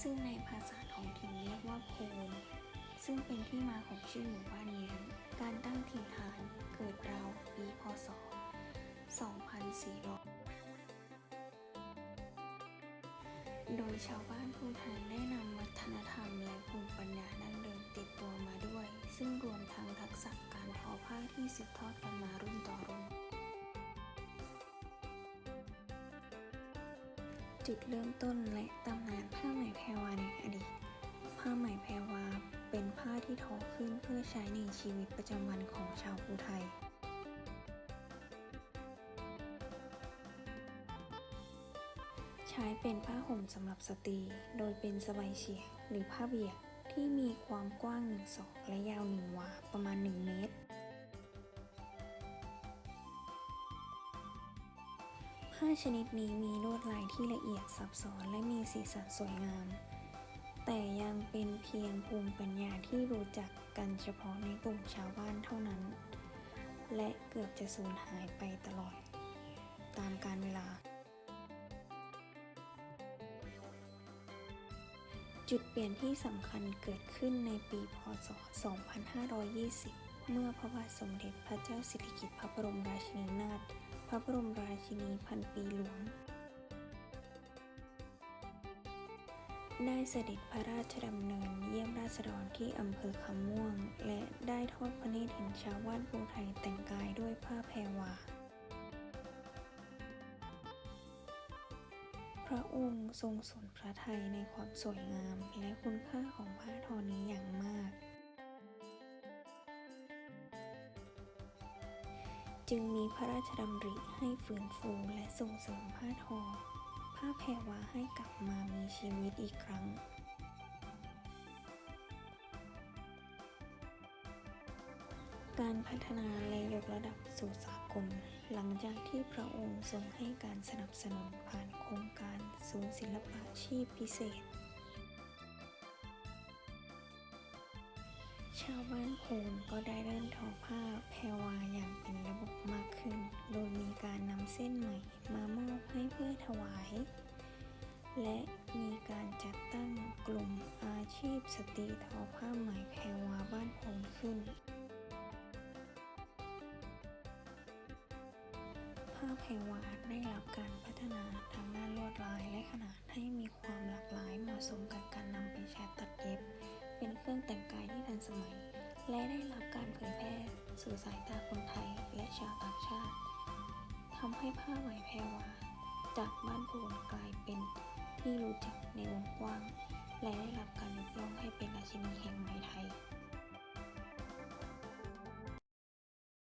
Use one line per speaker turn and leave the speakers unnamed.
ซึ่งในภาษาท้องถิ่นเรียกว่าโพนซึ่งเป็นที่มาของชื่อหมู่บ้านนี้การตั้งถิ่นฐานเกิดราวปีพศ 2400 โดยชาวบ้านภูไทยได้นำวัฒนธรรมและภูมิปัญญาดั้งเดิมติดตัวมาด้วย ซึ่งรวมทั้งทักษะการทอผ้าที่สืบทอดกันมารุ่นต่อรุ่น จุดเริ่มต้นและตำนาน ชีวิตประจำวันของชาวภูไทยใช้เป็นผ้าห่มสำหรับสตรี โดยเป็นสบายเฉียงหรือผ้าเบียดที่มีความกว้าง1ศอกและยาว1วาประมาณ 1 เมตร ผ้าชนิดนี้มีลวดลายที่ละเอียดซับซ้อนและมีสีสันสวยงาม แต่ยังเป็นเพียงภูมิปัญญาที่รู้จักกันเฉพาะในกลุ่มชาวบ้านเท่านั้น และเกือบจะสูญหายไปตลอด ตามกาลเวลา จุดเปลี่ยนที่สำคัญเกิดขึ้นในปีพศ 2520 เมื่อพระบาทสมเด็จพระเจ้าสิริกิติ์พระบรมราชินีนาถพระบรมราชินีพันปีหลวง ได้เสด็จพระราชดำเนินเยี่ยมราษฎรที่อำเภอคำม่วง และได้ทอดพระเนตรเห็นชาวบ้านภูไทยแต่งกายด้วยผ้าแพรวาพระองค์ทรงสนพระทัยในความสวยงามและคุณค่าของผ้าทอนี้อย่างมาก จึงมีพระราชดำริให้ฟื้นฟูและส่งเสริมผ้าทอ ผ้าแพรวาให้กลับมามีชีวิตอีกครั้งการพัฒนาและยกระดับสู่สากล หลังจากที่พระองค์ทรงให้การสนับสนุนผ่านโครงการศูนย์ศิลปาชีพพิเศษ ชาวบ้านโพนก็ได้เริ่มทอผ้าแพรวาอย่างเป็นระบบมากขึ้น เส้นไหม่มามอบให้เพื่อถวาย และมีการจัดตั้งกลุ่มอาชีพสตรีทอผ้าไหมแพรวาบ้านโพนขึ้น ผ้าแพรวาได้รับการพัฒนาทางด้านลวดลายและขนาดให้มีความหลากหลายเหมาะสมกับการนำไปใช้ตัดเย็บ เป็นเครื่องแต่งกายที่ทันสมัย และได้รับการเผยแพร่สู่สายตาคนไทยและชาวต่างชาติ ทำให้ผ้าไหมแพรวาจากบ้านโพนกลายเป็นที่รู้จักในวงกว้าง และได้รับการยกย่องให้เป็นราชินีแห่งไหมไทย